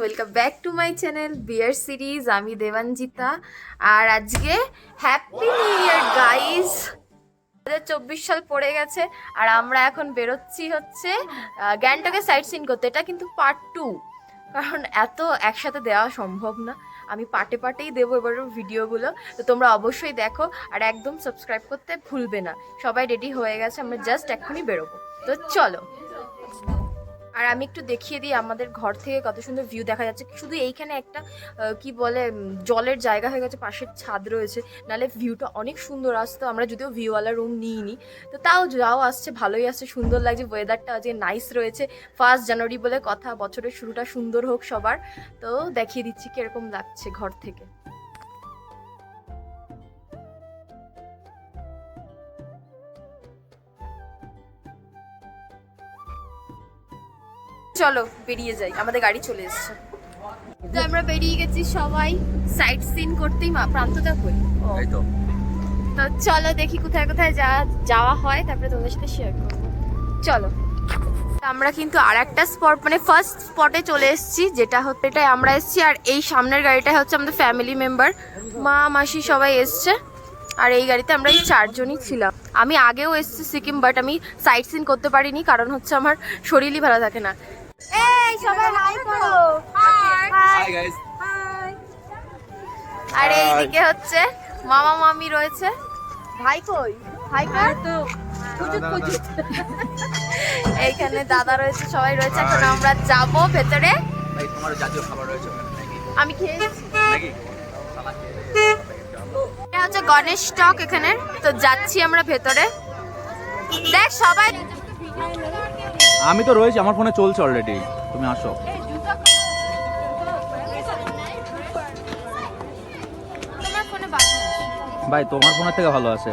Welcome back to my channel beer series আমি দেবাঞ্জিতা। আর আজকে happy new year guys চব্বিশ সাল পড়ে গেছে, আর আমরা এখন বেরোচ্ছি হচ্ছে গ্যাংটকে সাইট সিন করতে। এটা কিন্তু পার্ট টু কারণ এত একসাথে দেওয়া সম্ভব না। আমি পার্টে পার্টেই দেবো এবার ভিডিওগুলো। তো তোমরা অবশ্যই দেখো, আর একদম সাবস্ক্রাইব করতে ভুলবে না। সবাই রেডি হয়ে গেছে, আমরা জাস্ট এখনই বেরোবো। তো চলো আর আমি একটু দেখিয়ে দিই আমাদের ঘর থেকে কত সুন্দর ভিউ দেখা যাচ্ছে। শুধু এইখানে একটা কি বলে জলের জায়গা হয়ে গেছে, পাশের ছাদ রয়েছে। নালে ভিউটা অনেক সুন্দর আসতো। আমরা যদিও ভিউওয়ালা রুম নিইনি, তো তাও যাও আসছে, ভালোই আসছে, সুন্দর লাগছে ওয়েদারটা আজকে নাইস রয়েছে। ফার্স্ট জানুয়ারি বলে কথা, বছরের শুরুটা সুন্দর হোক সবার। তো দেখিয়ে দিচ্ছি কীরকম লাগছে ঘর থেকে। চলো বেরিয়ে যাই আমাদের গাড়ি চলে এসছে। তো আমরা বেরিয়ে গেছি সবাই সাইট সিন করতেই মা প্রান্তটা কই? এই তো। তো চলো দেখি কোথায় কোথায় যা যাওয়া হয় তারপরে তোমাদের সাথে শেয়ার করব। চলো। আমরা কিন্তু আর একটা স্পট মানে ফার্স্ট স্পটে চলে এসেছি যেটা হচ্ছে এটাই আমরা এসেছি আর এই সামনের গাড়িটা হচ্ছে আমাদের ফ্যামিলি মেম্বার মা মাসি সবাই এসছে আর এই গাড়িতে আমরা এই চারজনই ছিলাম। আমি আগেও এসেছি সিকিম বাট আমি সাইট সিন করতে পারিনি কারণ হচ্ছে আমার শরীরই ভালো থাকে না। সবাই হাই করো। হাই হাই গাইস আর এইদিকে হচ্ছে মামা মামি রয়েছে। ভাই কই? ভাই কই তো এইখানে দাদা রয়েছে সবাই রয়েছে। এখন আমরা যাব ভেতরে। ভাই তোমার জাতীয় খাবার রয়েছে আমি খেয়েছি। এটা হচ্ছে গণেশ স্টক এখানে। তো যাচ্ছি আমরা ভেতরে। দেখ সবাই আমি তো রয়েছি আমার ফোনে চলছে অলরেডি তুমি আসো। ভাই তোমার ফোনের থেকে ভালো আছে।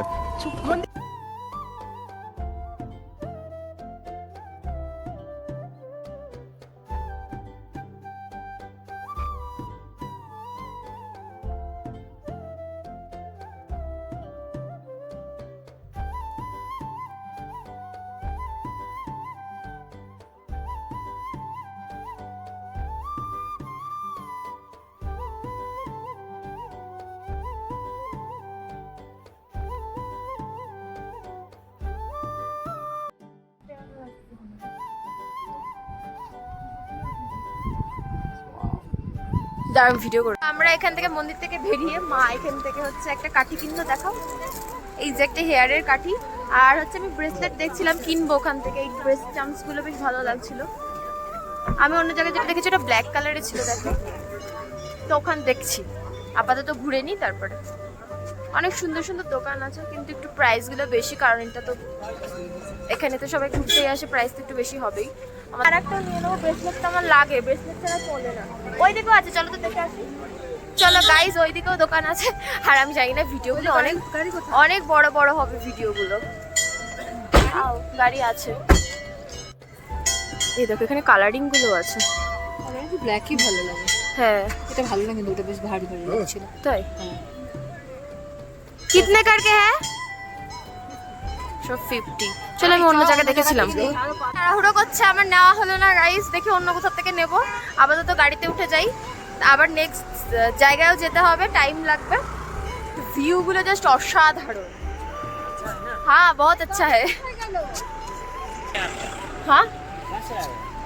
দারুণ ভিডিও করো আমরা এখান থেকে মন্দির থেকে বেরিয়ে মা এখান থেকে হচ্ছে একটা কাঠি কিনলো দেখাও এই যে একটা হেয়ারের কাঠি। আর হচ্ছে আমি ব্রেসলেট দেখছিলাম কিনবো ওখান থেকে। এই ব্রেস চামসগুলো বেশ ভালো লাগছিল। আমি অন্য জায়গায় যেটা দেখেছি, ওটা ব্ল্যাক কালারের ছিল, দেখো। তো ওখান দেখছি। আপাতত ঘুরে নিই তারপরে। অনেক সুন্দর সুন্দর দোকান আছে, কিন্তু একটু প্রাইসগুলো বেশি, কারণ এটা তো এখানে তো সবাই ঘুরতেই আসে প্রাইস তো একটু বেশি হবেই। আর একটা নিয়ে নেব ব্রেসলেটটা আমার লাগে ব্রেসলেট ছাড়া চলে না। ওই দিকেও আছে চলো তো দেখে আসি। চলো গাইজ ওই দিকেও দোকান আছে। আর আমি জানি না ভিডিওগুলো অনেক অনেক বড় বড় হবে ভিডিওগুলো। গাড়ি আছে। এই দেখো এখানে কালারিংগুলো আছে ব্ল্যাকই ভালো লাগে। হ্যাঁ। এটা ভালো লাগে কিন্তু ওটা বেশ ভারী ভারী লাগছিল। তাই? হ্যাঁ। কিতনে করকে হ্যাঁ? সব ফিফটি চলো আমি অন্য জায়গায় দেখেছিলাম তাড়াহুড়ো করছে আমার নেওয়া হলো না গাইস দেখি অন্য কোথাও থেকে নেব আপাতত গাড়িতে উঠে যাই আবার নেক্সট জায়গায়ও যেতে হবে টাইম লাগবে ভিউগুলো জাস্ট অসাধারণ হ্যাঁ বহুত আচ্ছা है हाँ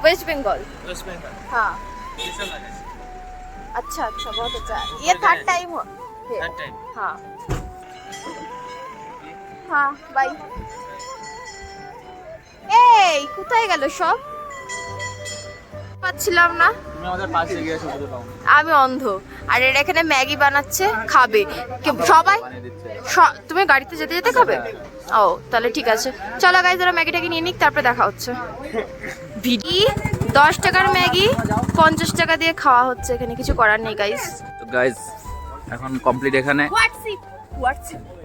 वेस्ट बंगाल हाँ अच्छा अच्छा बहुत अच्छा ये थर्ड टाइम हो हाँ হ্যাঁ বাই এই কোথায় গেল সব? পাচ্ছিলাম না। আমি অন্ধ। আর এর এখানে ম্যাগি বানাচ্ছে খাবে। সবাই? তুমি গাড়িতে যেতে যেতে খাবে? ও তাহলে ঠিক আছে। চলো গাইজ ওরা ম্যাগিটা নিয়ে নিক তারপরে দেখা হচ্ছে। ভিডি দশ টাকার ম্যাগি পঞ্চাশ টাকা দিয়ে খাওয়া হচ্ছে। এখানে কিছু করার নেই গাইস গাইস এখন কমপ্লিট এখানে। WhatsApp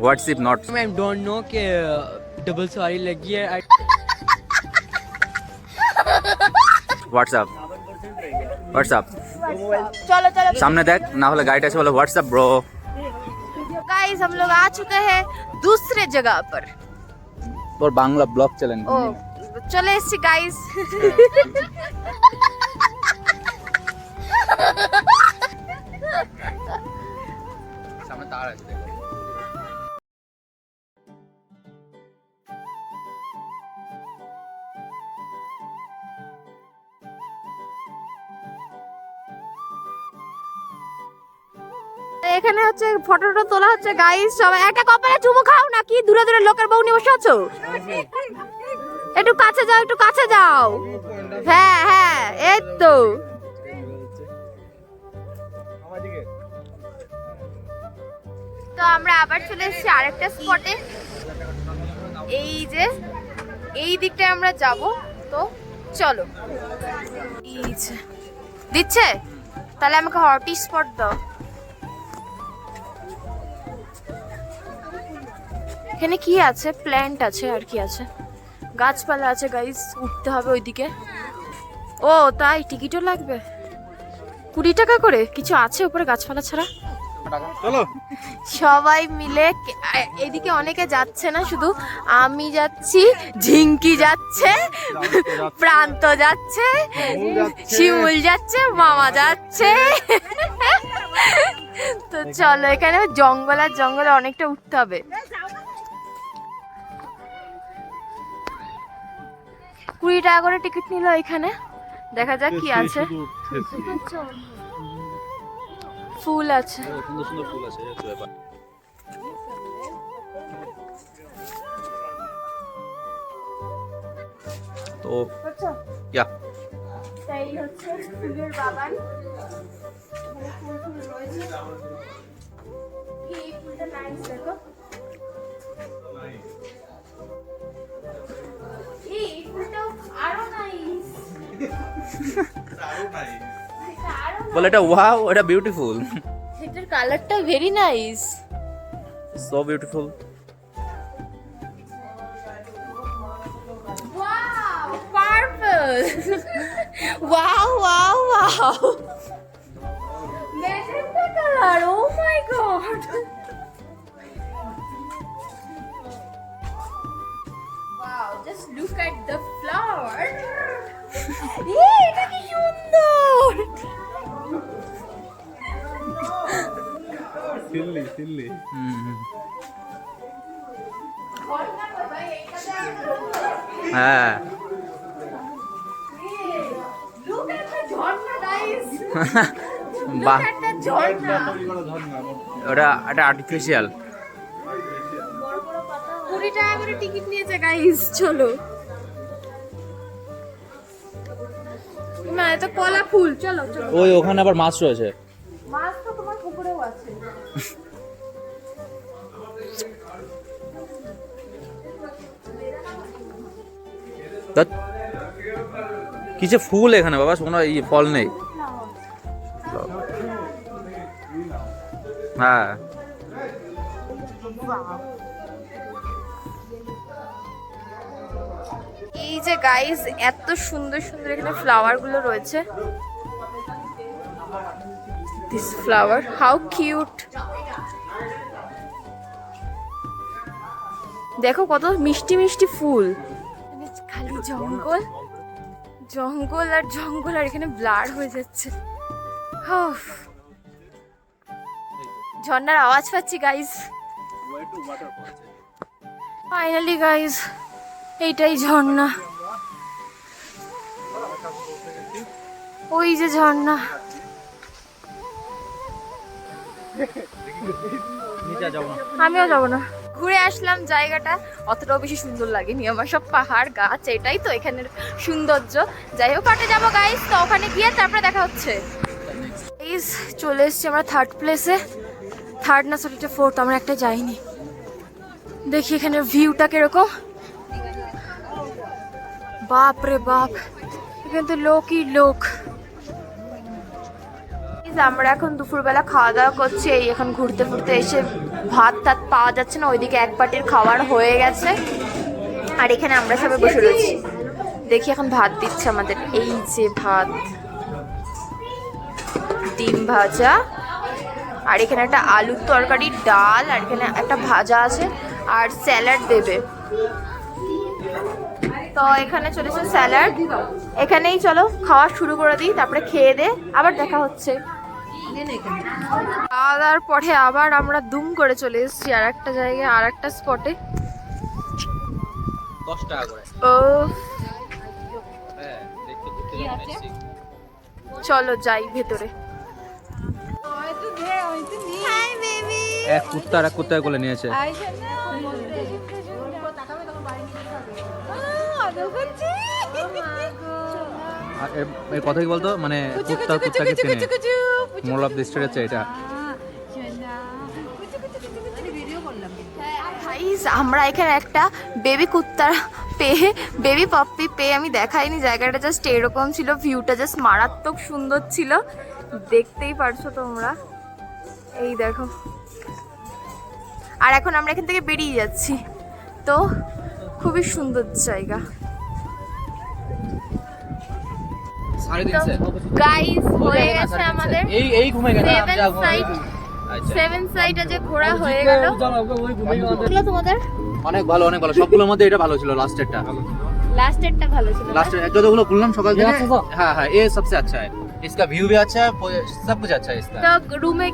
WhatsApp not I don't know K double sorry লাগি হোয়াটসঅ্যাপ হোয়াটসঅ্যাপ চলো চলো সামনে দেখ না হলে গাড়িটা আছে বলে হোয়াটসঅ্যাপ ব্রো गाइस हम लोग आ चुके हैं दूसरे जगह पर তোর বাংলা ব্লগ চ্যানেল ও চলে এখানে হচ্ছে ফটোটা তোলা হচ্ছে গাইস সবাই একটা কপালে চুমু খাও না, কি দূরে দূরে লোকের বউ নিয়ে বসে আছো? একটু কাছে যাও, একটু কাছে যাও। হ্যাঁ হ্যাঁ এই তো। তো আমরা আবার চলে এসেছি আরেকটা স্পটে এই যে, এই দিকটায় আমরা যাব, তো চলো। দিচ্ছে? তাহলে আমাকে হট স্পট দাও। এখানে কি আছে? প্ল্যান্ট আছে আর কি আছে? গাছপালা আছে গাইস উঠতে হবে ওইদিকে। ও তাই টিকিটও লাগবে। কুড়ি টাকা করে? কিছু আছে উপরে গাছপালা ছাড়া? সবাই মিলে এদিকে অনেকে যাচ্ছে না শুধু আমি যাচ্ছি ঝিঙ্কি যাচ্ছে প্রান্ত যাচ্ছে শিমুল যাচ্ছে মামা যাচ্ছে। তো চলো এখানে জঙ্গল আর জঙ্গলে অনেকটা উঠতে হবে। কুড়ি টাকা করে টিকিট নিল এখানে। দেখা যাক কি আছে। ফুল আছে। সুন্দর সুন্দর ফুল আছে এই হচ্ছে ব্যাপার। তো ইয়া। তাই হচ্ছে ফুলের বাগান। ফুল ফুল রয়েছে। এই ফুলটা নাইস দেখো। বলে এটা ওয়াও এটা বিউটিফুল এটার কালারটা very nice so beautiful Wow, wow, wow. Magenta color. Oh my god. wow, just look at the flower. এই, এটা কি সুন্দর! হ্যাঁ। At the ঝর্ণা, বাহ Look at the ঝর্ণা. ওটা এটা আর্টিফিশিয়াল কুড়ি টাকা করে টিকিট নিয়েছে গাইস চলো। না এটা কলা ফুল চলো চলো ওই ওখানে আবার মাছ রয়েছে মাছ তো তোমার পুকুরেও আছে। কিসে ফুল এখানে বাবা কোনো ই ফল নেই হ্যাঁ যে গাইস এত সুন্দর সুন্দর এখানে ফ্লাওয়ারগুলো রয়েছে। দিস ফ্লাওয়ার হাউ কিউট দেখো কত মিষ্টি মিষ্টি ফুল। খালি জঙ্গল। জঙ্গল আর জঙ্গল, আর এখানে ব্লার হয়ে যাচ্ছে। উফ। ঝর্ণার আওয়াজ পাচ্ছি গাইস ফাইনালি গাইস এইটাই ঝর্ণা। ওই যে ঝর্ণা। আমিও যাব না। ঘুরে আসলাম জায়গাটা অতটাও বেশি সুন্দর লাগেনি। আমার সব পাহাড় গাছ এটাই তো এখানের সৌন্দর্য। যাই হোক পাটে যাব গাইস তো ওখানে গিয়ে তারপরে দেখা হচ্ছে। গাইস চলে এসছি আমরা থার্ড প্লেসে থার্ড না সরি ফোর্থ আমরা একটা যাইনি। দেখি এখানে ভিউটা কীরকম। বাপ রে বাপ। এখানে তো লোকই লোক। আমরা এখন দুপুরবেলা খাওয়া দাওয়া করছি, এই এখন ঘুরতে ঘুরতে এসে ভাত টাত পাওয়া যাচ্ছে না, ওইদিকে এক পাটির খাবার হয়ে গেছে। আর এখানে আমরা সবাই বসে রয়েছি। দেখি এখন ভাত দিচ্ছে আমাদের। এই যে ভাত, ডিম ভাজা, আর এখানে একটা আলুর তরকারি, ডাল, আর এখানে একটা ভাজা আছে, আর স্যালাড দেবে। তো এখানে চলেছে স্যালাড। এখানেই চলো খাওয়া শুরু করে দিই তারপরে খেয়ে দে আবার দেখা হচ্ছে। খাওয়া দাওয়ার পরে আবার আমরা দুম করে চলে এসেছি আর একটা জায়গায় আর একটা স্পটে ও হ্যাঁ চলো যাই ভেতরে। হাই এক কুত্তা আর এক কুত্তা কোলে নিয়েছে এর- কথা কি বলতো? মানে কুত্তা কুত্তাকে চেনে। অফ দি স্টোরি হচ্ছে এটা। আমরা এখানে একটা বেবি কুত্তার পেয়ে বেবি পাপ্পি পেয়ে আমি দেখাইনি। জায়গাটা জাস্ট এরকম ছিল ভিউটা জাস্ট মারাত্মক সুন্দর ছিল। দেখতেই পারছ তোমরা? এই দেখো। আর এখন আমরা এখান থেকে বেরিয়ে যাচ্ছি। তো খুবই সুন্দর জায়গা সাড়ে গাইস হয়ে গেছে আমাদের এই এই ঘুমে গেছে সেভেন সাইড সেভেন সাইডে যে ঘোরা হয়ে গেল লাগলো তোমাদের অনেক ভালো অনেক ভালো সবগুলোর মধ্যে এটা ভালো ছিল লাস্টেরটা লাস্টেরটা ভালো ছিল না? लास्ट যতগুলো খুললাম সকাল থেকে हाँ हाँ ये सबसे अच्छा है इसका व्यू भी अच्छा है सब कुछ अच्छा है इसका তো রুমে